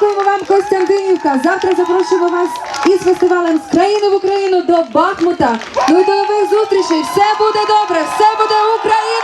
Дякуємо вам Костянтинівка. Завтра запрошуємо вас із фестивалем з країни в Україну до Бахмута. Ну і до нових зустрічей. Все буде добре, все буде Україна!